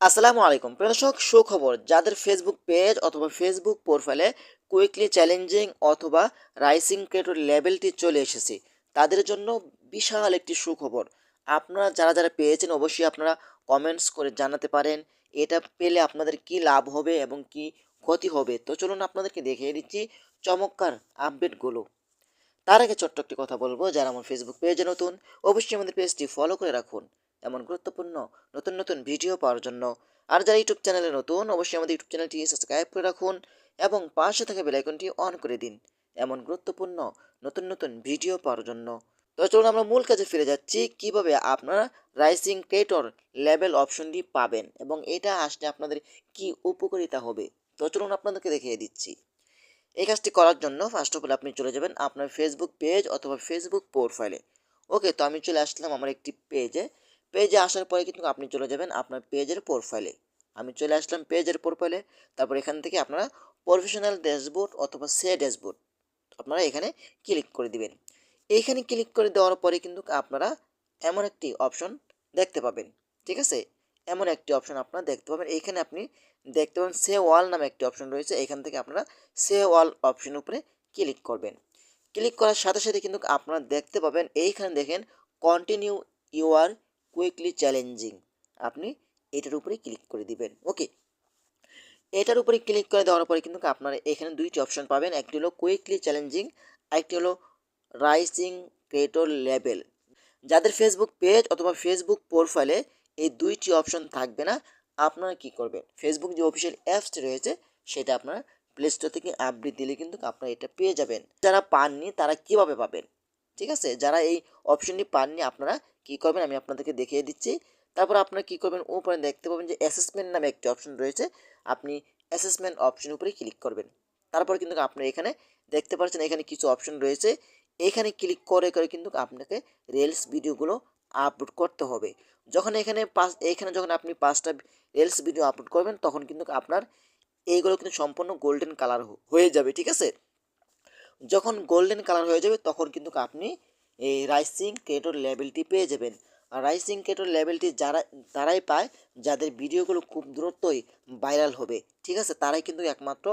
আসসালামু আলাইকুম। প্রিয় দর্শক, সুখবর, যাদের ফেসবুক পেজ অথবা ফেসবুক প্রোফাইলে কুইকলি চ্যালেঞ্জিং অথবা রাইসিং ক্রেটর লেভেলটি চলে এসেছে, তাদের জন্য বিশাল একটি সুখবর। আপনারা যারা যারা পেয়েছেন, অবশ্যই আপনারা কমেন্টস করে জানাতে পারেন, এটা পেলে আপনাদের কি লাভ হবে এবং কি ক্ষতি হবে। তো চলুন আপনাদেরকে দেখিয়ে দিচ্ছি চমৎকার আপডেটগুলো তার আগে ছোট্ট একটি কথা বলব, যারা আমার ফেসবুক পেজে নতুন, অবশ্যই আমাদের পেজটি ফলো করে রাখুন। এমন গুরুত্বপূর্ণ নতুন নতুন ভিডিও পাওয়ার জন্য। আর যারা ইউটিউব চ্যানেলে নতুন, অবশ্যই আমাদের ইউটিউব চ্যানেলটি সাবস্ক্রাইব করে রাখুন এবং পাশে থাকা বেলাইকনটি অন করে দিন এমন গুরুত্বপূর্ণ নতুন নতুন ভিডিও পাওয়ার জন্য। তো চলুন আমরা মূল কাজে ফিরে যাচ্ছি, কীভাবে আপনারা রাইসিং ক্রেটর লেভেল অপশনটি পাবেন এবং এটা আসলে আপনাদের কি উপকারিতা হবে? তো চলুন আপনাদেরকে দেখিয়ে দিচ্ছি। এই কাজটি করার জন্য ফার্স্ট অফ অল আপনি চলে যাবেন আপনার ফেসবুক পেজ অথবা ফেসবুক প্রোফাইলে ওকে তো আমি চলে আসলাম আমার একটি পেজে পেজে আসার পরে কিন্তু আপনি চলে যাবেন আপনার পেজের প্রোফাইলে আমি চলে আসলাম পেজের প্রোফাইলে তারপর এখান থেকে আপনারা প্রফেশনাল ড্যাশবোর্ড অথবা সে ড্যাশবোর্ড আপনারা এখানে ক্লিক করে দিবেন। এইখানে ক্লিক করে দেওয়ার পরে কিন্তু আপনারা এমন একটি অপশন দেখতে পাবেন, ঠিক আছে? এমন একটি অপশন আপনারা দেখতে পাবেন। এইখানে আপনি দেখতে পাবেন সে ওয়াল নামে একটি অপশন রয়েছে, এখান থেকে আপনারা সে ওয়াল অপশনের উপরে ক্লিক করবেন। ক্লিক করার সাথে সাথে কিন্তু আপনারা দেখতে পাবেন, এইখানে দেখেন কন্টিনিউ ইউআর কুইকলি চ্যালেঞ্জিং আপনি এটার উপরে ক্লিক করে দিবেন। ওকে এটার উপরে ক্লিক করে দেওয়ার পরে কিন্তু আপনারা এখানে দুইটি অপশন পাবেন। একটি হলো কুইকলি চ্যালেঞ্জিং আরেকটি হলো রাইসিং ক্রেটর লেভেল যাদের ফেসবুক পেজ অথবা ফেসবুক প্রোফাইলে এই দুইটি অপশন থাকবে না, আপনারা কি করবেন? ফেসবুক যে অফিসিয়াল অ্যাপসটি রয়েছে, সেটা আপনারা প্লে স্টোর থেকে আপডেট দিলে কিন্তু আপনারা এটা পেয়ে যাবেন। যারা পাননি, তারা কীভাবে পাবেন? ঠিক আছে? যারা এই অপশনটি পাননি, আপনারা কি করবেন? আমি আপনাদেরকে দেখিয়ে দিচ্ছি। তারপর আপনারা কি করবেন? উপরে দেখতে পাবেন যে অ্যাসেসমেন্ট নামে একটি অপশন রয়েছে। আপনি অ্যাসেসমেন্ট অপশন উপরে ক্লিক করবেন। তারপর কিন্তু আপনি এখানে দেখতে পাচ্ছেন, এখানে কিছু অপশন রয়েছে। এখানে ক্লিক করে করে কিন্তু আপনাকে রিলস ভিডিওগুলো আপলোড করতে হবে। যখন এখানে পাঁচ এখানে যখন আপনি পাঁচটা রিলস ভিডিও আপলোড করবেন, তখন কিন্তু আপনার এইগুলো কিন্তু সম্পূর্ণ গোল্ডেন কালার হয়ে যাবে, ঠিক আছে? যখন গোল্ডেন কালার হয়ে যাবে, তখন কিন্তু আপনি এই রাইসিং ক্রেটর লেভেলটি পেয়ে যাবেন। আর রাইসিং ক্রেটর লেভেলটি যারা, তারাই পায় যাদের ভিডিওগুলো খুব দ্রুতই ভাইরাল হবে। ঠিক আছে? তারাই কিন্তু একমাত্র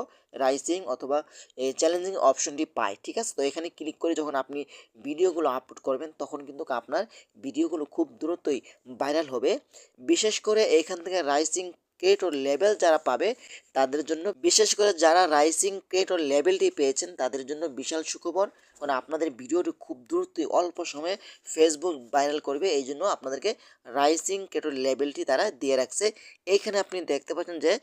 রাইসিং অথবা এই চ্যালেঞ্জিং অপশনটি পায়। ঠিক আছে? তো এখানে ক্লিক করে যখন আপনি ভিডিওগুলো আপলোড করবেন, তখন কিন্তু আপনার ভিডিওগুলো খুব দ্রুতই ভাইরাল হবে। বিশেষ করে এখান থেকে রাইসিং ক্রেটর লেভেল যারা পাবে, তাদের জন্য বিশেষ করে যারা রাইসিং ক্রেটর লেভেলটি পেয়েছেন, তাদের জন্য বিশাল সুখবর। মানে আপনাদের ভিডিওটি খুব দ্রুতই অল্প সময়ে ফেসবুক ভাইরাল করবে। এই জন্য আপনাদেরকে রাইসিং ক্রেটর লেভেলটি তারা দিয়ে রাখছে। এইখানে আপনি দেখতে পাচ্ছেন যে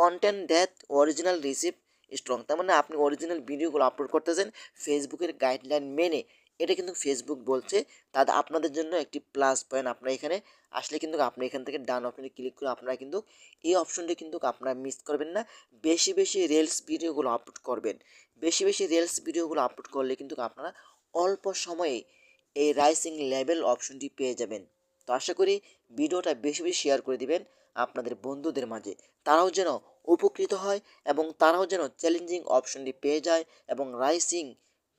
content that original receive strong তার মানে আপনি অরিজিনাল ভিডিওগুলো আপলোড করতেছেন ফেসবুকের গাইডলাইন মেনে এটা কিন্তু ফেসবুক বলছে। তাদের আপনাদের জন্য একটি প্লাস পয়েন্ট আপনারা এখানে আসলে কিন্তু আপনি এখান থেকে ডান অপশনে ক্লিক করে আপনারা কিন্তু এই অপশনটি কিন্তু আপনারা মিস করবেন না। বেশি বেশি রিলস ভিডিওগুলো আপলোড করবেন। বেশি বেশি রিলস ভিডিওগুলো আপলোড করলে কিন্তু আপনারা অল্প সময়ে এই রাইসিং লেভেল অপশনটি পেয়ে যাবেন। তো আশা করি ভিডিওটা বেশি বেশি শেয়ার করে দিবেন আপনাদের বন্ধুদের মাঝে। তারাও যেন উপকৃত হয় এবং তারাও যেন চ্যালেঞ্জিং অপশনটি পেয়ে যায় এবং রাইসিং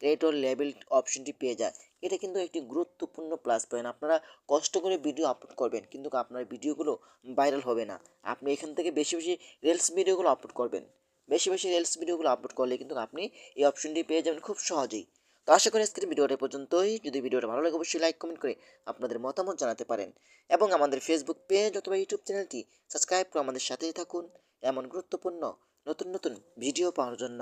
ক্রিয়েটর লেভেল অপশনটি পেয়ে যায়। এটা কিন্তু একটি গুরুত্বপূর্ণ প্লাস পয়েন্ট আপনারা কষ্ট করে ভিডিও আপলোড করবেন, কিন্তু আপনার ভিডিওগুলো ভাইরাল হবে না। আপনি এখান থেকে বেশি বেশি রিলস ভিডিওগুলো আপলোড করবেন। বেশি বেশি রিলস ভিডিওগুলো আপলোড করলে কিন্তু আপনি এই অপশনটি পেয়ে যাবেন খুব সহজেই। তো আশা করি আজকের ভিডিওটা পর্যন্তই। যদি ভিডিওটা ভালো লাগে, অবশ্যই লাইক কমেন্ট করে আপনাদের মতামত জানাতে পারেন। এবং আমাদের ফেসবুক পেজ অথবা ইউটিউব চ্যানেলটি সাবস্ক্রাইব করে আমাদের সাথেই থাকুন। এমন গুরুত্বপূর্ণ, নতুন নতুন ভিডিও পাওয়ার জন্য।